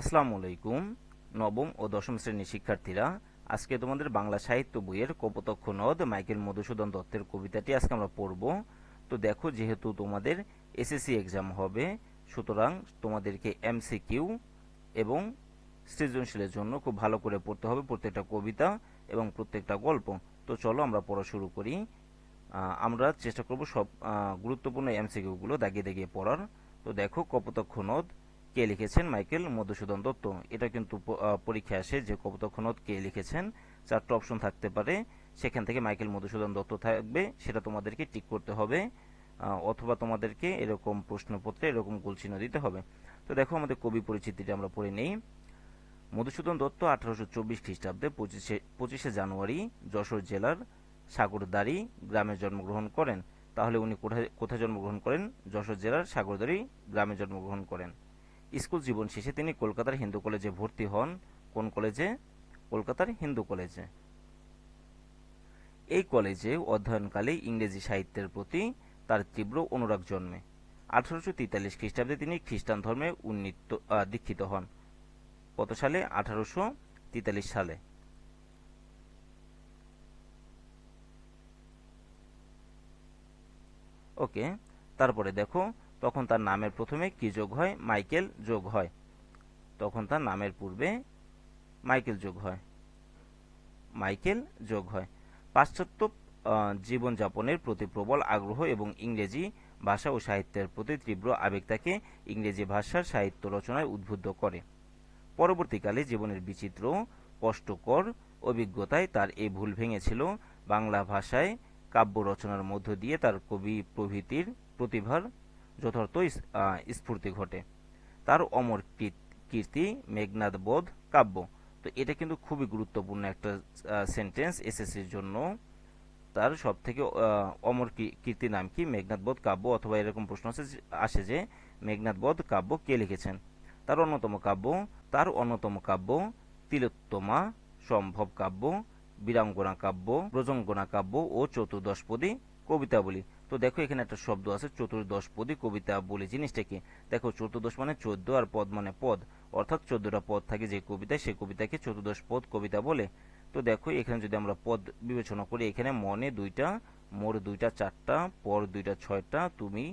আসসালামু আলাইকুম, নবম ও দশম শ্রেণির শিক্ষার্থীরা। আজকে তোমাদের বাংলা সাহিত্য বইয়ের কপোতক্ষ নদ, মাইকেল মধুসূদন দত্তের কবিতাটি আজকে আমরা পড়ব। তো দেখো, যেহেতু তোমাদের এসএসসি এক্সাম হবে, সুতরাং তোমাদেরকে এমসিকিউ এবং সৃজনশীলের জন্য খুব ভালো করে পড়তে হবে প্রত্যেকটা কবিতা এবং প্রত্যেকটা গল্প। তো চলো আমরা পড়া শুরু করি। আমরা চেষ্টা করব সব গুরুত্বপূর্ণ এমসিকিউগুলো দাগিয়ে দাগিয়ে পড়ার। তো দেখো, কপোতক্ষ নদ কে লিখেছেন? মাইকেল মধুসূদন দত্ত। এটা কিন্তু পরীক্ষায় আসে যে কপোতক্ষ নদ কে লিখেছেন। চারটা অপশন থাকতে পারে। সেখান থেকে মাইকেল মধুসূদন দত্ত থাকবে। সেটা তোমাদেরকে টিক করতে হবে। অথবা তোমাদেরকে এরকম প্রশ্নপত্রে এরকম গোলচিহ্ন দিতে হবে। তো দেখো আমাদের কবি পরিচিতিটা আমরা পড়ে নেই। মধুসূদন দত্ত আঠারোশো চব্বিশ খ্রিস্টাব্দে পঁচিশে পঁচিশে জানুয়ারি যশোর জেলার সাগরদাড়ি গ্রামে জন্মগ্রহণ করেন। তাহলে উনি কোথায় কোথায় জন্মগ্রহণ করেন? যশোর জেলার সাগরদারি গ্রামে জন্মগ্রহণ করেন। স্কুল জীবন শেষে তিনি কলকাতার হিন্দু কলেজে ভর্তি হন। কোন কলেজে? কলকাতার হিন্দু কলেজে। এই কলেজে অধ্যয়নকালে ইংরেজি সাহিত্যের প্রতি তার তীব্র অনুরাগ জন্মে। আঠারোশো তেতাল্লিশ খ্রিস্টাব্দে তিনি খ্রিস্টান ধর্মে উন্নীত দীক্ষিত হন। কত সালে? আঠারোশো তেতাল্লিশ সালে। ওকে, তারপরে দেখো তখন তার নামের প্রথমে কি যোগ হয়? মাইকেল যোগ হয়। তখন তার নামের পূর্বে মাইকেল যোগ হয়। মাইকেল যোগ হয়। পাশ্চাত্য জীবনযাপনের প্রতি প্রবল আগ্রহ এবং ইংরেজি ভাষা ও সাহিত্যের প্রতি তীব্র আবেগ তাকে ইংরেজি ভাষার সাহিত্য রচনায় উদ্বুদ্ধ করে। পরবর্তীকালে জীবনের বিচিত্র, কষ্টকর অভিজ্ঞতায় তার এই ভুল ভেঙেছিল। বাংলা ভাষায় কাব্য রচনার মধ্য দিয়ে তার কবি প্রভৃতির প্রতিভার যথার্থ স্ফূর্তি ঘটে। তার অমর কীর্তি, মেঘনাদ বোধ, কাব্য। তো এটা কিন্তু খুবই গুরুত্বপূর্ণ একটা সেন্টেন্স এসএসসির জন্য। তার সব থেকে অমর কীর্তি নাম কি? মেঘনাদ বোধ, কাব্য? অথবা এরকম প্রশ্ন আসে যে- আসে যে, মেঘনাদ বোধ, কাব্য কে লিখেছেন? তার অন্যতম কাব্য, তার অন্যতম কাব্য, তিলোত্তমা, সম্ভব কাব্য, বীরাঙ্গনা কাব্য, ব্রজঙ্গনা কাব্য ও চতুর্দশপদী কবিতাবলী। তো দেখো, এখানে একটা শব্দ আছে, চতুর্দশ চতুর্দশপদী কবিতাবলী জিনিসটা কি? দেখো, চতুর্দশ মানে চোদ্দ আর পদ মানে পদ। অর্থাৎ চোদ্দটা পদ থাকে যে কবিতায় সেই কবিতাকে চতুর্দশ পদ কবিতা বলে। তো দেখো, এখানে যদি আমরা পদ বিবেচনা করি, এখানে মনে দুইটা, মোর দুইটা চারটা, পর দুইটা ছয়টা, তুমি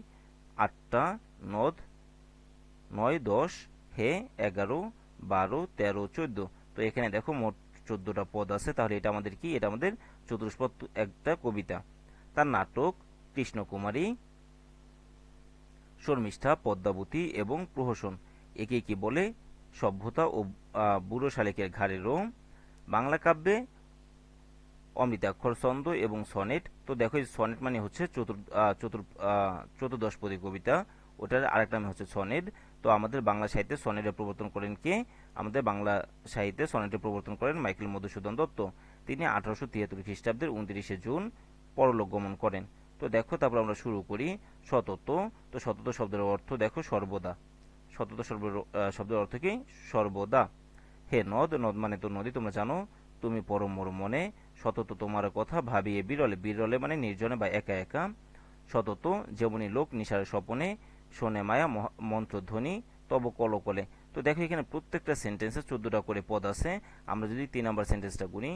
আটটা, নদ নয়, দশ, হে এগারো, বারো, তেরো, চোদ্দ। তো এখানে দেখো, মোট চোদ্দটা পদ আছে। তাহলে এটা আমাদের কি? এটা আমাদের চতুষ্পদ একটা কবিতা। তার নাটক কৃষ্ণকুমারী, শর্মিষ্ঠা, পদ্মাবতী এবং প্রহসন। একে কি বলে সভ্যতা ও বুড়ো শালিকের ঘাড়ে রোম, বাংলা কাব্যে অমৃতাক্ষর ছন্দ এবং সনেট। তো দেখো সনেট মানে হচ্ছে চতুর চতুর চতুর্দশপদী কবিতা। ওটার আরেকটা নাম হচ্ছে সনেট। তো আমাদের বাংলা সাহিত্যে সনেটের প্রবর্তন করেন কে? আমাদের বাংলা সাহিত্যে সনেটের প্রবর্তন করেন মাইকেল মধুসূদন দত্ত। তিনি আঠারোশো তিয়াত্তর খ্রিস্টাব্দের উনত্রিশে জুন পরলোক গমন করেন। তো দেখো, তারপর আমরা শুরু করি সতত। তো সতত শব্দের অর্থ দেখো সর্বদা। সতত শব্দের অর্থ কি? সর্বদা। হে নদ নদ মানে তো নদী, তোমরা জানো। তুমি পরম মোর মনে। সতত তোমার কথা ভাবিয়ে বিরলে বিরলে মানে নির্জনে বা একা একা। সতত যেমনি লোক নিশার স্বপনে শোনে মায়া মন্ত্রধ্বনি তব কলকলে। তো দেখো এখানে প্রত্যেকটা সেন্টেন্সে চোদ্দটা করে পদ আছে। আমরা যদি তিন নাম্বার সেন্টেন্সটা গুনি,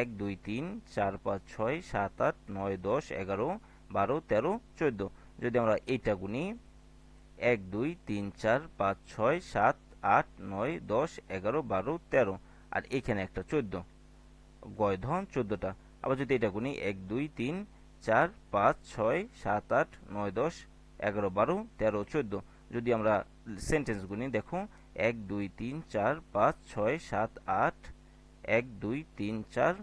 এক, দুই, তিন, চার, পাঁচ, ছয়, সাত, আট, নয়, দশ, এগারো বারো, তেরো, চোদ্দ। যদি আমরা এইটা গুনি, এক, দুই, তিন, চার, পাঁচ, ছয়, সাত, আট, নয়, দশ, এগারো, বারো, তেরো। আর এখানে একটা চোদ্দ। গয় ধন চোদ্দটা। আবার যদি এটা গুনি, এক, দুই, তিন, চার, পাঁচ, ছয়, সাত, আট, নয়, দশ, এগারো, বারো, তেরো, চোদ্দ। যদি আমরা সেন্টেন্স গুনি, দেখো, এক, দুই, তিন, চার, পাঁচ, ছয়, সাত, আট, এক, দুই, তিন, চার,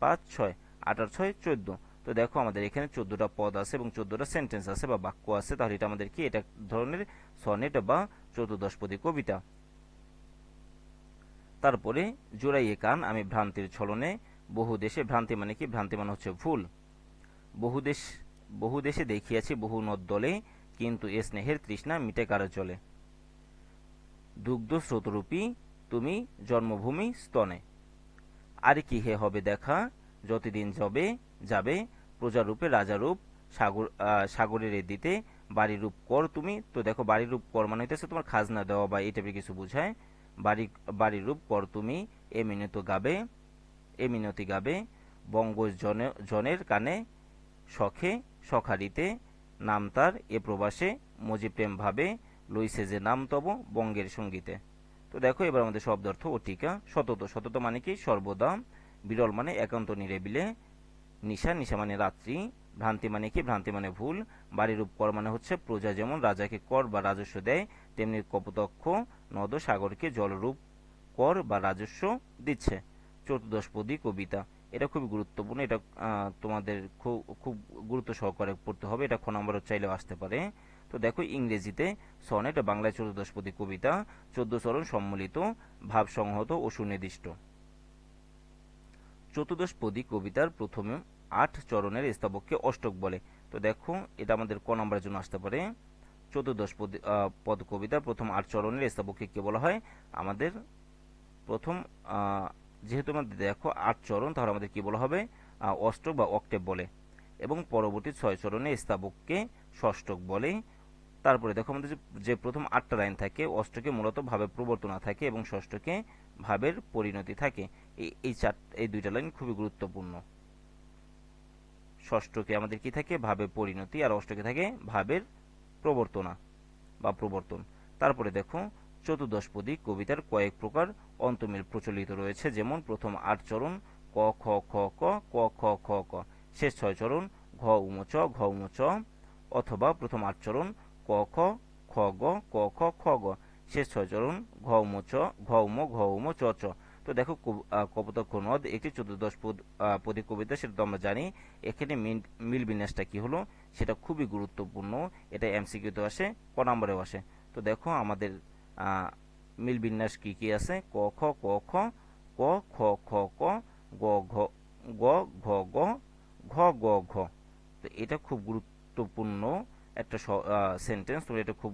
পাঁচ, ছয়, আট আর ছয়, চোদ্দ। তো দেখো আমাদের এখানে চোদ্দটা পদ আছে এবং চোদ্দটা সেন্টেন্স আছে বা বাক্য আছে। তাহলে এটা আমাদের কি? এটা ধরনের সনেট বা চতুর্দশপদী কবিতা। তারপরে জোড়াইয়ে কান, আমি ভ্রান্তির ছলনে, বহু দেশে, ভ্রান্তি মানে কি? ভ্রান্তি মানে হচ্ছে ভুল। বহু দেশ, বহু দেশে দেখিয়াছি বহু নদ দলে, কিন্তু এ স্নেহের তৃষ্ণা মিটে কারও চলে দুগ্ধ স্রোতরূপী, তুমি জন্মভূমি স্তনে। আর কি হে হবে দেখা, যতদিন যাবে যাবে। প্রজারূপে রাজারূপ, সাগর সাগরের দিতে বাড়িরূপ কর তুমি। তো দেখো বাড়ির রূপ কর মানে হইতেছে তোমার খাজনা দেওয়া বা এই টাইপের কিছু বোঝায়। বাড়ি বাড়ির রূপ কর তুমি, এ মিনত গাবে, এ মিনতি গাবে, বঙ্গজ জনের কানে শখে, সখারিতে নাম তার, এ প্রবাসে মজি প্রেম ভাবে, লইছে যে নাম তব বঙ্গের সঙ্গীতে। তো দেখো, এবার আমাদের শব্দ অর্থ ও টিকা। সতত সতত মানে কি? সর্বদা, বিরল মানে একান্ত নিরেবিলে। নিশা নিশা মানে রাত্রি, ভ্রান্তি মানে কি? ভ্রান্তি মানে ভুল। বাড়িরূপ কর মানে হচ্ছে প্রজা যেমন রাজাকে কর বা রাজস্ব দেয়, তেমনি কপতক্ষ, নদ সাগরকে জলরূপ কর বা রাজস্ব দিচ্ছে। চতুর্দশপদী কবিতা। এটা খুবই গুরুত্বপূর্ণ। এটা তোমাদের খুব খুব গুরুত্ব সহকারে পড়তে হবে। এটা খ নম্বর চাইলেও আসতে পারে। তো দেখো ইংরেজিতে সনেট, বাংলায় চতুর্দশপদী কবিতা, চোদ্দ চরণ সম্মিলিত ভাব সংহত ও সুনির্দিষ্ট। চতুর্দশপদী কবিতার প্রথমে আট চরণের স্থাবককে অষ্টক বলে। তো দেখো, এটা আমাদের ক নম্বরের জন্য আসতে পারে। চতুর্দশ পদ কবিতার প্রথম আট চরণের স্থাবককে কে বলা হয়? আমাদের প্রথম যেহেতু আমাদের দেখো আট চরণ, তাহলে আমাদের কি বলা হবে? অষ্টক বা অক্টেভ বলে। এবং পরবর্তী ছয় চরণে স্থাবককে ষষ্ঠক বলে। তারপরে দেখো আমাদের যে প্রথম আটটা লাইন থাকে, অষ্টকে মূলত ভাবের প্রবর্তনা থাকে এবং ষষ্ঠকে ভাবের পরিণতি থাকে। এই চার, এই দুইটা লাইন খুবই গুরুত্বপূর্ণ। ষষ্ঠকে আমাদের কি থাকে? ভাবে পরিণতি, আর অষ্টকে থাকে ভাবের প্রবর্তনা বা প্রবর্তন। তারপরে দেখো, চতুর্দশপদী কবিতার কয়েক প্রকার অন্তমিল প্রচলিত রয়েছে, যেমন প্রথম আট চরণ, ক, খ খ, ক ক, খ খ, ক। শেষ ছয় চরণ, ঘ উমচ ঘ উমচ অথবা প্রথম আট চরণ ক খ খ গ ক খ খ গ শেষ ছয় চরণ ঘ উমচ ঘ উম ঘ উম চ চ। তো দেখো কপোতক্ষ নদ একটি চতুর্দশ পদ পদী কবিতা, সেটা তো আমরা জানি। এখানে মিল বিন্যাসটা কি হলো? সেটা খুবই গুরুত্বপূর্ণ। এটা এমসিকিউতে আসে, ক নম্বরেও আসে। তো দেখো আমাদের মিল বিন্যাস কি কি আছে? ক, খ ক খ ক, খ খ, ক, গ, ঘ গ ঘ গ ঘ গ, ঘ। তো এটা খুব গুরুত্বপূর্ণ। একটা সেন্টেন্স তোমরা এটা খুব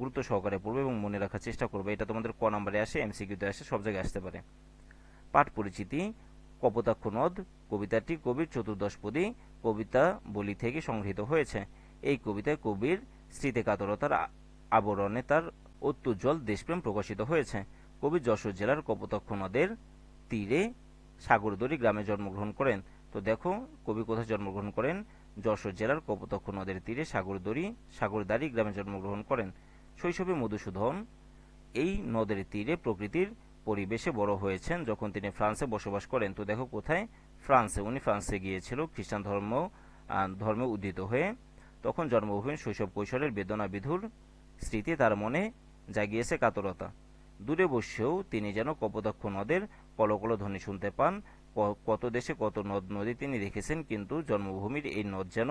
গুরুত্ব সহকারে পড়বে এবং মনে রাখার চেষ্টা করবে। এটা তোমাদের ক নম্বরে আসে এমসিকিউতে আসে, সব জায়গায় আসতে পারে। পাঠ পরিচিতি, কপোতাক্ষ নদ, কবিতাটি কবির চতুর্দশপদী কবিতা বলি থেকে সংগৃহীত হয়েছে। এই কবিতায় কবির স্মৃতি কাতরতার আবরণে তার অত্যুজ্জ্বল দেশপ্রেম প্রকাশিত হয়েছে। কবি যশোর জেলার কপোতাক্ষ নদের তীরে সাগরদড়ি গ্রামে জন্মগ্রহণ করেন। তো দেখো, কবি কোথায় জন্মগ্রহণ করেন? যশোর জেলার কপোতক্ষ নদের তীরে সাগরদড়ি সাগরদারি গ্রামে জন্মগ্রহণ করেন শৈশবে মধুসূদন। এই নদের তীরে প্রকৃতির পরিবেশে বড় হয়েছেন যখন তিনি ফ্রান্সে বসবাস করেন। তো দেখো কোথায়? ফ্রান্সে। উনি ফ্রান্সে গিয়েছিল খ্রিস্টান ধর্ম ধর্মে উদ্দিত হয়ে। তখন জন্মভূমি শৈশব কৈশোরের বেদনা বিধুর স্মৃতি তার মনে জাগিয়েছে কাতরতা। দূরে বসেও তিনি যেন কপোতাক্ষ নদের কলকল ধ্বনি শুনতে পান। কত দেশে কত নদ, নদী তিনি দেখেছেন কিন্তু জন্মভূমির এই নদ যেন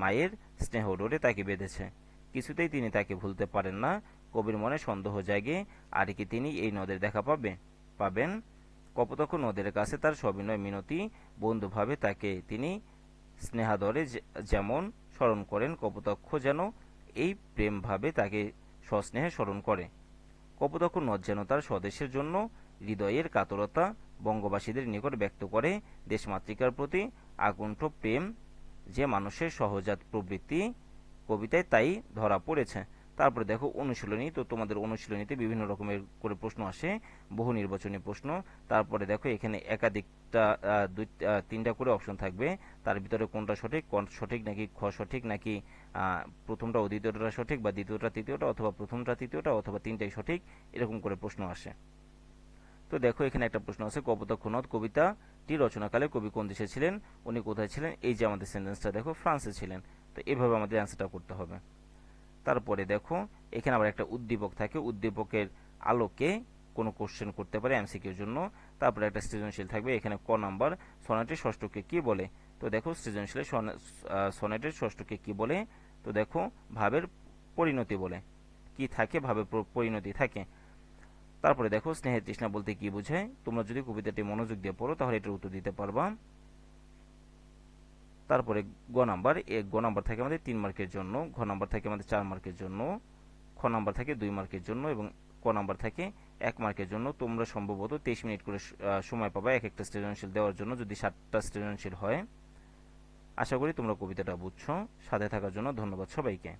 মায়ের স্নেহ ডোরে তাকে বেঁধেছে। কিছুতেই তিনি তাকে ভুলতে পারেন না। কবির মনে সন্দেহ জাগে, আর কি তিনি এই নদের দেখা পাবে, পাবেন? কপোতক্ষ নদের কাছে তার সবিনয় মিনতি, বন্ধুভাবে তাকে তিনি স্নেহাদরে যেমন স্মরণ করেন, কপোতক্ষ যেন এই প্রেমভাবে তাকে সস্নেহে স্মরণ করে। কপোতক্ষ নদ যেন তার স্বদেশের জন্য হৃদয়ের কাতরতা বঙ্গবাসীদের নিকট ব্যক্ত করে দেশমাতৃকার প্রতি আকুণ্ঠ প্রেম, যে মানুষের সহজাত প্রবৃত্তি কবিতায় তাই ধরা পড়েছে। তারপরে দেখো, অনুশীলনী। তো তোমাদের অনুশীলনীতে বিভিন্ন রকমের করে প্রশ্ন আসে, বহু নির্বাচনী প্রশ্ন। তারপরে দেখো, এখানে একাধিকটা দুই তিনটা করে অপশন থাকবে। তার ভিতরে কোনটা সঠিক, কোন সঠিক নাকি খ সঠিক নাকি প্রথমটা ও দ্বিতীয়টা সঠিক বা দ্বিতীয়টা, তৃতীয়টা অথবা প্রথমটা, তৃতীয়টা অথবা তিনটাই সঠিক, এরকম করে প্রশ্ন আসে। তো দেখো, এখানে একটা প্রশ্ন আছে কপোতাক্ষ নদ কবিতাটি রচনাকালে কবি কোন দেশে ছিলেন? উনি কোথায় ছিলেন? এই যে আমাদের সেন্টেন্সটা দেখো, ফ্রান্সে ছিলেন। তো এভাবে আমাদের অ্যান্সারটা করতে হবে। তারপরে দেখো, এখানে আবার একটা উদ্দীপক থাকে, উদ্দীপকের আলোকে কোনো কোশ্চেন করতে পারে এমসিকিউর জন্য। তারপরে একটা সৃজনশীল থাকবে, এখানে ক নাম্বার, সনেটের ষষ্ঠকে কি বলে? তো দেখো সৃজনশীলের সনেটের ষষ্ঠকে কি বলে? তো দেখো, ভাবের পরিণতি বলে। কি থাকে? ভাবে পরিণতি থাকে। তারপরে দেখো, স্নেহের তৃষ্ণা বলতে কি বোঝায়? তোমরা যদি কবিতাটি মনোযোগ দিয়ে পড়ো, তাহলে এটার উত্তর দিতে পারবা। তারপরে গ নাম্বার, এ গ নাম্বার থাকে আমাদের তিন মার্কের জন্য, ঘ নাম্বার থাকে আমাদের চার মার্কের জন্য, খ নাম্বার থাকে দুই মার্কের জন্য এবং ক নাম্বার থাকে এক মার্কের জন্য। তোমরা সম্ভবত তেইশ মিনিট করে সময় পাবা এক একটা সৃজনশীল দেওয়ার জন্য যদি সাতটা সৃজনশীল হয়। আশা করি তোমরা কবিতাটা বুঝছ। সাথে থাকার জন্য ধন্যবাদ সবাইকে।